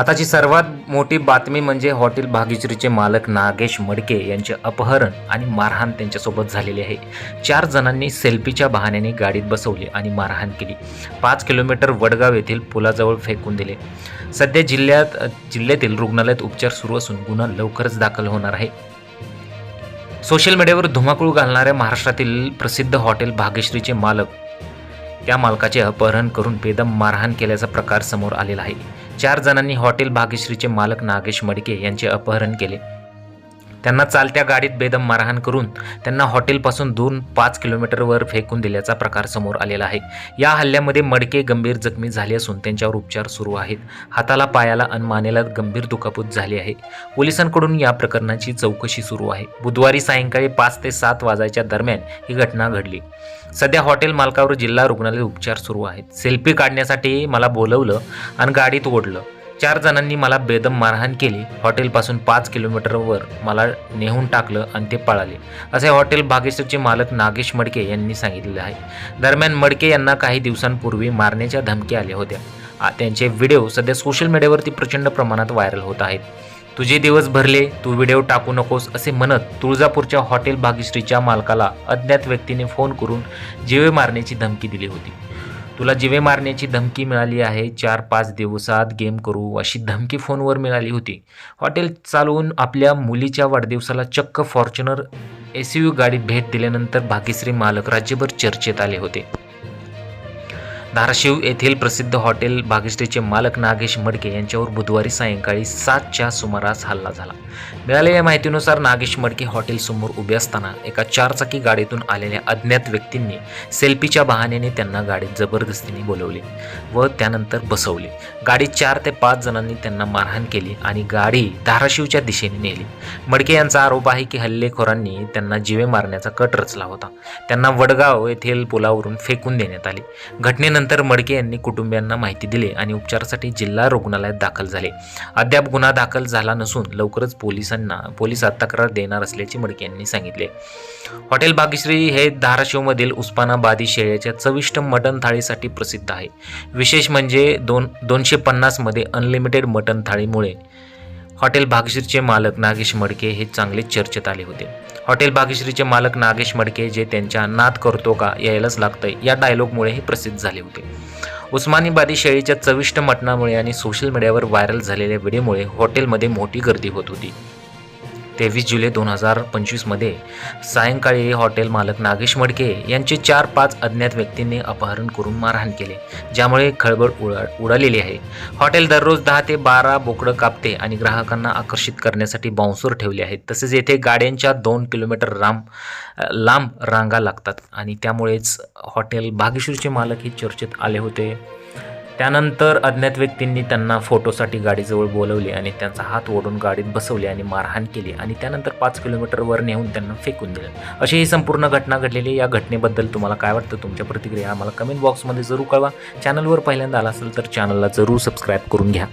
आताची सर्वात मोठी बातमी म्हणजे हॉटेल भागीश्रीचे मालक नागेश मडके यांचे अपहरण आणि मारहाण त्यांच्यासोबत झालेली आहे. चार जणांनी सेल्फीच्या बहाण्याने गाडीत बसवली आणि मारहाण केली. पाच किलोमीटर वडगाव येथील पुलाजवळ फेकून दिले. सध्या जिल्ह्यात जिल्ह्यातील रुग्णालयात उपचार सुरू असून गुन्हा लवकरच दाखल होणार आहे. सोशल मीडियावर धुमाकूळ घालणाऱ्या महाराष्ट्रातील प्रसिद्ध हॉटेल भाग्यश्रीचे मालक त्या मालकाचे अपहरण करून बेदम मारहाण केल्याचा प्रकार समोर आलेला आहे. चार जणांनी हॉटेल भाग्यश्रीचे मालक नागेश मडके यांचे अपहरण केले. त्यांना चालत्या गाडीत बेदम मारहाण करून त्यांना हॉटेलपासून दोन पाच किलोमीटरवर फेकून दिल्याचा प्रकार समोर आलेला आहे. या हल्ल्यामध्ये मडके गंभीर जखमी झाले असून त्यांच्यावर उपचार सुरू आहेत. हाताला पायाला आणि मानेला गंभीर दुखापत झाली आहे. पोलिसांकडून या प्रकरणाची चौकशी सुरू आहे. बुधवारी सायंकाळी पाच ते सात वाजायच्या दरम्यान ही घटना घडली. सध्या हॉटेल मालकावर जिल्हा रुग्णालयात उपचार सुरू आहेत. सेल्फी काढण्यासाठी मला बोलवलं आणि गाडीत ओढलं. चार जणांनी मला बेदम मारहाण केली. हॉटेलपासून पाच किलोमीटरवर मला नेहून टाकलं आणि ते पळाले. असे हॉटेल भागेश्वरचे मालक नागेश मडके यांनी सांगितले आहे. दरम्यान मडके यांना काही दिवसांपूर्वी मारण्याच्या धमकी आल्या होत्या. त्यांचे व्हिडिओ सध्या सोशल मीडियावरती प्रचंड प्रमाणात व्हायरल होत आहेत. तुझे दिवस भरले तू व्हिडिओ टाकू नकोस असे म्हणत तुळजापूरच्या हॉटेल भाग्यश्रीच्या मालकाला अज्ञात व्यक्तीने फोन करून जीवे मारण्याची धमकी दिली होती. तुला जिवे मारण्याची धमकी मिळाली आहे. चार पाच दिवसात गेम करू अशी धमकी फोनवर मिळाली होती. हॉटेल चालवून आपल्या मुलीच्या वाढदिवसाला चक्क फॉर्च्युनर एस यू गाडीत भेट दिल्यानंतर भाग्यश्री मालक राज्यभर चर्चेत आले होते. धाराशिव येथील प्रसिद्ध हॉटेल भाग्यश्रीचे मालक नागेश मडके यांच्यावर बुधवारी सायंकाळी सातच्या सुमारास हल्ला झाला. मिळालेल्या माहितीनुसार नागेश मडके हॉटेलसमोर उभे असताना एका चारचाकी गाडीतून आलेल्या अज्ञात व्यक्तींनी सेल्फीच्या बहाण्याने त्यांना गाडीत जबरदस्तीने बोलवले व त्यानंतर बसवले. गाडीत चार ते पाच जणांनी त्यांना मारहाण केली आणि गाडी धाराशिवच्या दिशेने नेली. मडके यांचा आरोप आहे की हल्लेखोरांनी त्यांना जीवे मारण्याचा कट रचला होता. त्यांना वडगाव येथील पुलावरून फेकून देण्यात आले. घटनेनंतर मडके यांनी कुटुंबियांना माहिती दिली आणि उपचारासाठी जिल्हा रुग्णालयात दाखल झाले. अद्याप गुन्हा दाखल झाला नसून लवकरच पोलिसांना पोलिसात तक्रार देणार असल्याचे मडके यांनी सांगितले. हॉटेल भाग्यश्री हे धाराशिवमधील उस्मानाबादी शेळ्याच्या चविष्ट मटण थाळीसाठी प्रसिद्ध आहे. विशेष म्हणजे दोन दोनशे पन्नासमध्ये अनलिमिटेड मटण थाळीमुळे हॉटेल भाग्यश्रीचे मालक नागेश मडके हे चांगले चर्चेत आले होते. हॉटेल भाग्यश्रीचे मालक नागेश मडके जे त्यांच्या नाद करतो का यायलाच लागतंय. या डायलॉगमुळे हे प्रसिद्ध झाले होते. उस्मानीबादी शेळीच्या चविष्ट मटणामुळे आणि सोशल मीडियावर व्हायरल झालेल्या व्हिडिओमुळे हॉटेलमध्ये मोठी गर्दी होत होती. तेवीस जुलै दोन हजार पंचवीसमध्ये सायंकाळी हॉटेल मालक नागेश मडके यांचे चार पाच अज्ञात व्यक्तींनी अपहरण करून मारहाण केले ज्यामुळे खळबळ उडा उडालेली आहे. हॉटेल दररोज दहा ते बारा बोकडं कापते आणि ग्राहकांना आकर्षित करण्यासाठी बाउन्सर ठेवले आहेत. तसेच येथे गाड्यांच्या दोन किलोमीटर लांब लांब रांगा लागतात आणि त्यामुळेच हॉटेल भागेश्वरचे मालक हे चर्चेत आले होते. त्यानंतर अज्ञात व्यक्तींनी त्यांना फोटोसाठी गाडीजवळ बोलवले आणि त्यांचा हात ओढून गाडीत बसवले आणि मारहाण केली आणि त्यानंतर पाच किलोमीटरवर नेऊन त्यांना फेकून दिलं. अशी ही संपूर्ण घटना घडलेली या घटनेबद्दल तुम्हाला काय वाटतं? तुमच्या प्रतिक्रिया आम्हाला कमेंट बॉक्समध्ये जरूर कळवा. चॅनलवर पहिल्यांदा आला असेल तर चॅनलला जरूर सबस्क्राईब करून घ्या.